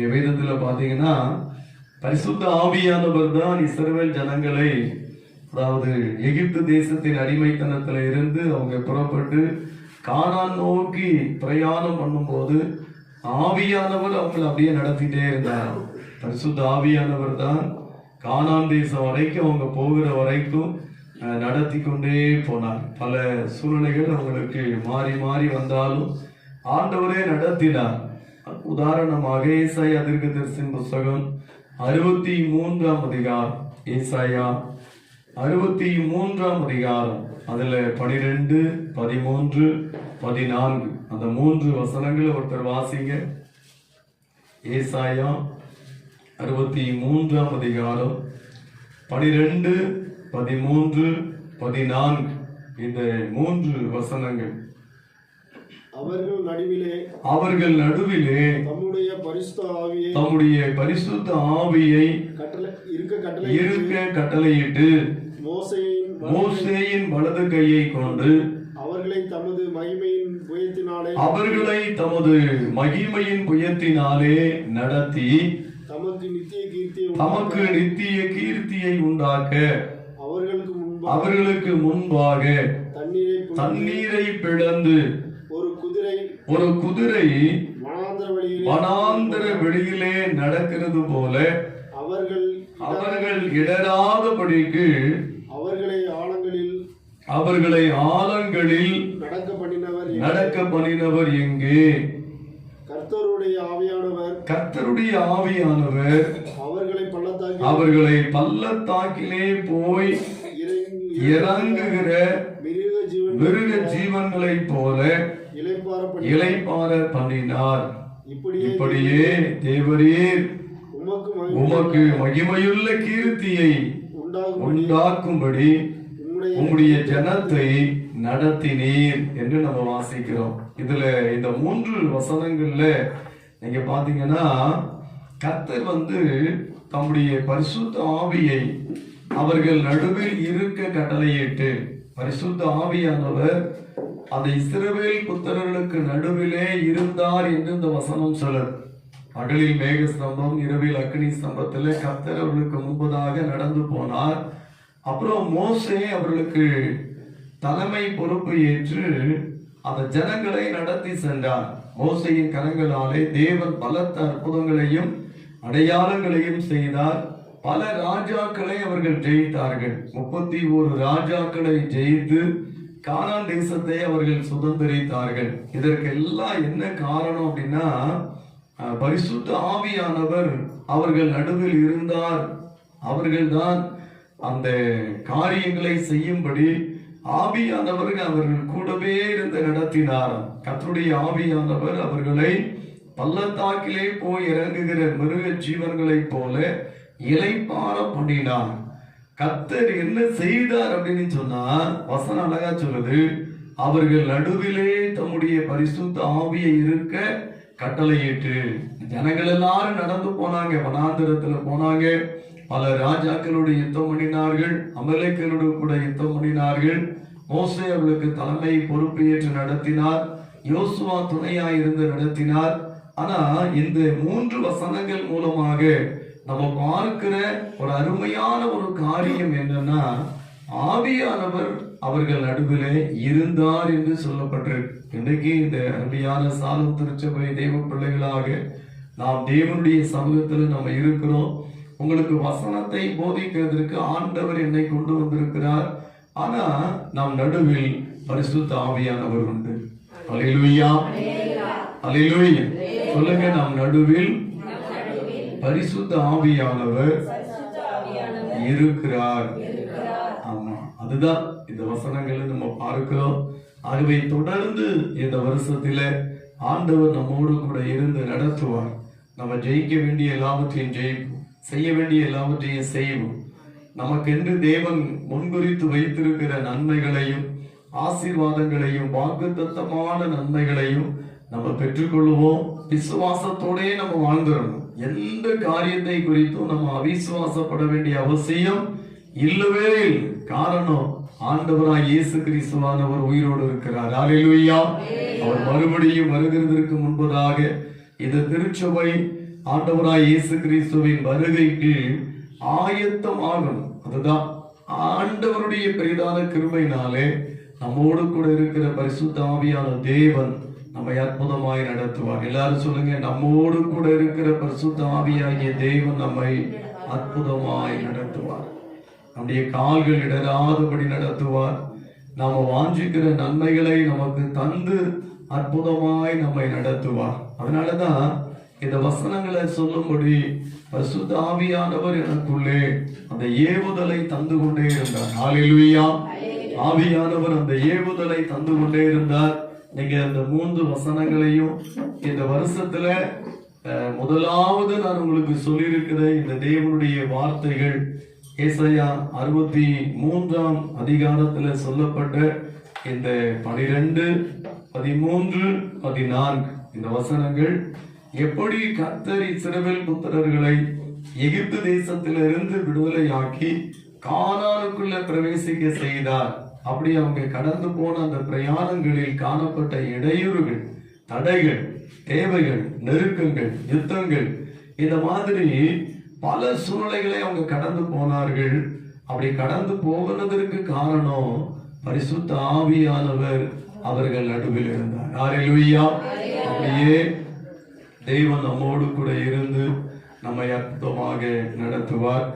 இங்க வேதத்துல பாத்தீங்கன்னா பரிசுத்த ஆவியானவர் தான் இஸ்ரவேல் ஜனங்களை அதாவது எகிப்து தேசத்தின் அடிமைத்தனத்துல இருந்து அவங்க புறப்பட்டு காணான் நோக்கி பிரயாணம் பண்ணும்போது ஆவியானவர் அவங்களை அப்படியே நடத்திட்டே இருந்தார் பரிசுத்த ஆவியானவர் தான் காணான் தேசம் வரைக்கும் அவங்க போகிற வரைக்கும் நடத்தி கொண்டே போனார். பல சூழ்நிலைகள் அவங்களுக்கு மாறி மாறி வந்தாலும் ஆண்டவரே நடத்தினார். உதாரணமாக ஏசாயா தீர்க்கதரிசியின் புஸ்தகம் அறுபத்தி மூன்றாம் அதிகாரம். ஏசாயா அறுபத்தி மூன்றாம் அதிகாரம். அதுல பனிரெண்டு பதிமூன்று பதினான்கு. அந்த மூன்று வசனங்களை ஒருத்தர் வாசிங்க. ஏசாயா அறுபத்தி மூன்றாம் அதிகாரம் பனிரெண்டு பதிமூன்று பதினான்கு. இந்த மூன்று வசனங்கள். அவர்கள் நடுவிலே அவர்கள் நடுவிலே தம்முடைய பரிசுத்த ஆவியை தம்முடைய பரிசுத்த ஆவியை கட்டளை இருக்க கட்டளை இருக்க கட்டளையிட்டு மோசையின் மோசேயின் வலது கையை கொண்டு அவர்களை தமது மகிமையின் புயத்தினாலே அவர்களை தமது மகிமையின் புயத்தினாலே நடத்தி தமக்கு நித்திய கீர்த்தியை தமக்கு நித்திய கீர்த்தியை உண்டாக்க அவர்களுக்கு முன்பாக அவர்களுக்கு முன்பாக தண்ணீரை தண்ணீரை பிளந்து ஒரு குதிரை வனாந்தர வெளியிலே நடக்கிறது போல அவர்கள் அவர்கள் இடராதபடிக்கு அவர்களை ஆழங்களில் அவர்களை ஆழங்களில் நடக்க பண்ணினவர் நடக்க பண்ணினவர் எங்கே? கர்த்தருடைய ஆவியானவர் கர்த்தருடைய ஆவியானவர் அவர்களை பள்ளத்தாக்கி அவர்களை பள்ளத்தாக்கிலே போய் இறங்கி இறங்குகிற மிருக ஜீவன் மிருக ஜீவன்களைப் போல இளைப்பார பண்ணினார். இப்படியே தேவரீர். உமக்கு மகிமை உமக்கு மகிமையுள்ள கீர்த்தியை உண்டாக்கும்படி உம்முடைய உம்முடைய ஜனத்தை நடத்தினீர் என்று நம்ம வாசிக்கிறோம். இதுல இந்த மூன்று வசனங்கள்ல நீங்க பாத்தீங்கன்னா கர்த்தர் வந்து தம்முடைய பரிசுத்த ஆவியை அவர்கள் நடுவில் இருக்க கட்டளையிட்டு பரிசுத்த ஆவியானவர் அந்த இஸ்ரவேல் புத்திரர்களுக்கு நடுவிலே இருந்தார் என்று இந்த வசனம் சொல்லுது. பகலில் மேக ஸ்தம்பம் இரவில் அக்னி ஸ்தம்பத்தில் கத்தர் அவர்களுக்கு முன்பதாக நடந்து போனார். அப்புறம் மோசே அவர்களுக்கு தலைமை பொறுப்பு ஏற்று அந்த ஜனங்களை நடத்தி சென்றார். மோசையின் கரங்களாலே தேவன் பலத்த அற்புதங்களையும் அடையாளங்களையும் செய்தார். பல ராஜாக்களை அவர்கள் ஜெயித்தார்கள். முப்பத்தி ஒரு ராஜாக்களை ஜெயித்து கானான் தேசத்தை அவர்கள் சுதந்திரித்தார்கள். இதற்கெல்லாம் என்ன காரணம் அப்படின்னா பரிசுத்த ஆவியானவர் அவர்கள் நடுவில் இருந்தார். அவர்கள்தான் அந்த காரியங்களை செய்யும்படி ஆவியானவர் அவர்கள் கூடவே இருந்து நடத்தினார். கத்தருடைய ஆவியானவர் அவர்களை பள்ளத்தாக்கிலே போய் இறங்குகிற மிருக ஜீவன்களைப் போல இலைப்பார பண்ணினார் கத்தர் என்ன செய்தார் அப்படின்னு சொன்னா வசனம் அழகா சொல்லுது அவர்கள் நடுவிலே தம்முடைய பரிசுத்த ஆவியை இருக்க கட்டளையிட்டு ஜனங்கள் எல்லாரும் நடந்து போனாங்க வனாந்திரத்துல போனாங்க. பல ராஜாக்களோடு யுத்தம் பண்ணினார்கள் அமலேக்கரோடு கூட யுத்தம் பண்ணினார்கள். மோசே அவர்களுக்கு தலைமை பொறுப்பு ஏற்று நடத்தினார் யோசுவா துணையாய் இருந்து நடத்தினார். ஆனா இந்த மூன்று வசனங்கள் மூலமாக நம்ம பார்க்கிற ஒரு அருமையான ஒரு காரியம் என்னன்னா ஆவியானவர் அவர்கள் நடுவிலே இருந்தார் என்று சொல்லப்பட்டிருக்கு இன்னைக்கு இந்த அருமையான சாலம் திருச்சபை தெய்வ பிள்ளைகளாக நாம் தேவனுடைய சமூகத்தில் நம்ம இருக்கிறோம். உங்களுக்கு வசனத்தை போதிக்கிறதற்கு ஆண்டவர் என்னை கொண்டு வந்திருக்கிறார். ஆனா நம் நடுவில் பரிசுத்த ஆவியானவர் உண்டு. அலையிலுயா அலையிலுயா சொல்லுங்க நம் நடுவில் பரிசுத்த ஆவியானவர் இருக்கிறார். ஆமா அதுதான் இந்த வசனங்களை நம்ம பார்க்கிறோம். ஆகவே தொடர்ந்து இந்த வருஷத்தில ஆண்டவர் நம்மோடு கூட இருந்து நடத்துவார். நம்ம ஜெயிக்க வேண்டிய எல்லாவற்றையும் ஜெயிப்போம். செய்ய வேண்டிய எல்லாவற்றையும் செய்வோம். நமக்கென்று தேவன் முன்குறித்து வைத்திருக்கிற நன்மைகளையும் ஆசீர்வாதங்களையும் வாக்குத்தத்தமான நன்மைகளையும் நம்ம பெற்றுக்கொள்வோம். விசுவாசத்தோடே நம்ம வாழ்ந்துடணும் எந்த காரியத்தை குறித்தும் நம்ம அவிசுவாசப்பட வேண்டிய அவசியம் இல்லவே இல்லை. காரணம் ஆண்டவராய் இயேசு கிறிஸ்துவானவர் உயிரோடு இருக்கிறார். அல்லேலூயா அவர் மறுபடியும் வருகிறதற்கு முன்பதாக இந்த திருச்சபை ஆண்டவராய் இயேசு கிறிஸ்துவின் வருகைக்கு ஆயத்தம் ஆகணும் அதுதான் ஆண்டவருடைய பெரிதான கிருபையினாலே நம்மோடு கூட இருக்கிற பரிசுத்த ஆவியான தேவன் நம்மை அற்புதமாய் நடத்துவார். எல்லாரும் சொல்லுங்க நம்மோடு கூட இருக்கிற பரிசுத்த ஆவியாகிய தேவன் நம்மை அற்புதமாய் நடத்துவார். நம்முடைய கால்கள் இடராதபடி நடத்துவார். நாம வாஞ்சிக்கிற நன்மைகளை நமக்கு தந்து அற்புதமாய் நம்மை நடத்துவார். அதனாலதான் இந்த வசனங்களை சொல்லும்படி பரிசுத்த ஆவியானவர் எனக்குள்ளே அந்த ஏவுதலை தந்து கொண்டே இருந்தார். ஹalleluya. ஆவியானவர் அந்த ஏவுதலை தந்து கொண்டே இருந்தார். நீங்க அந்த மூன்று வசனங்களையும் இந்த வருஷத்துல முதலாவது நான் உங்களுக்கு சொல்லியிருக்கிற இந்த தேவனுடைய வார்த்தைகள் ஏசையா அறுபத்தி மூன்றாம் அதிகாரத்துல சொல்லப்பட்ட இந்த பனிரெண்டு பதிமூன்று பதினான்கு இந்த வசனங்கள். எப்படி கத்தர் இஸ்ரவேல் புத்திரர்களை எகிப்து தேசத்திலிருந்து விடுதலையாக்கி கானானுக்குள்ள பிரவேசிக்க செய்தார்? அப்படி அவங்க கடந்து போன அந்த பிரயாணங்களில் காணப்பட்ட இடையூறுகள் தடைகள் தேவைகள் நெருக்கங்கள் யுத்தங்கள் இந்த மாதிரி பல சூழ்நிலைகளை அவங்க கடந்து போனார்கள். அப்படி கடந்து போனதற்கு காரணம் பரிசுத்த ஆவியானவர் அவர்கள் நடுவில் இருந்தார். ஹalleluya அப்படியே தெய்வம் நம்மோடு கூட இருந்து நம்மை அற்புதமாக நடத்துவார்.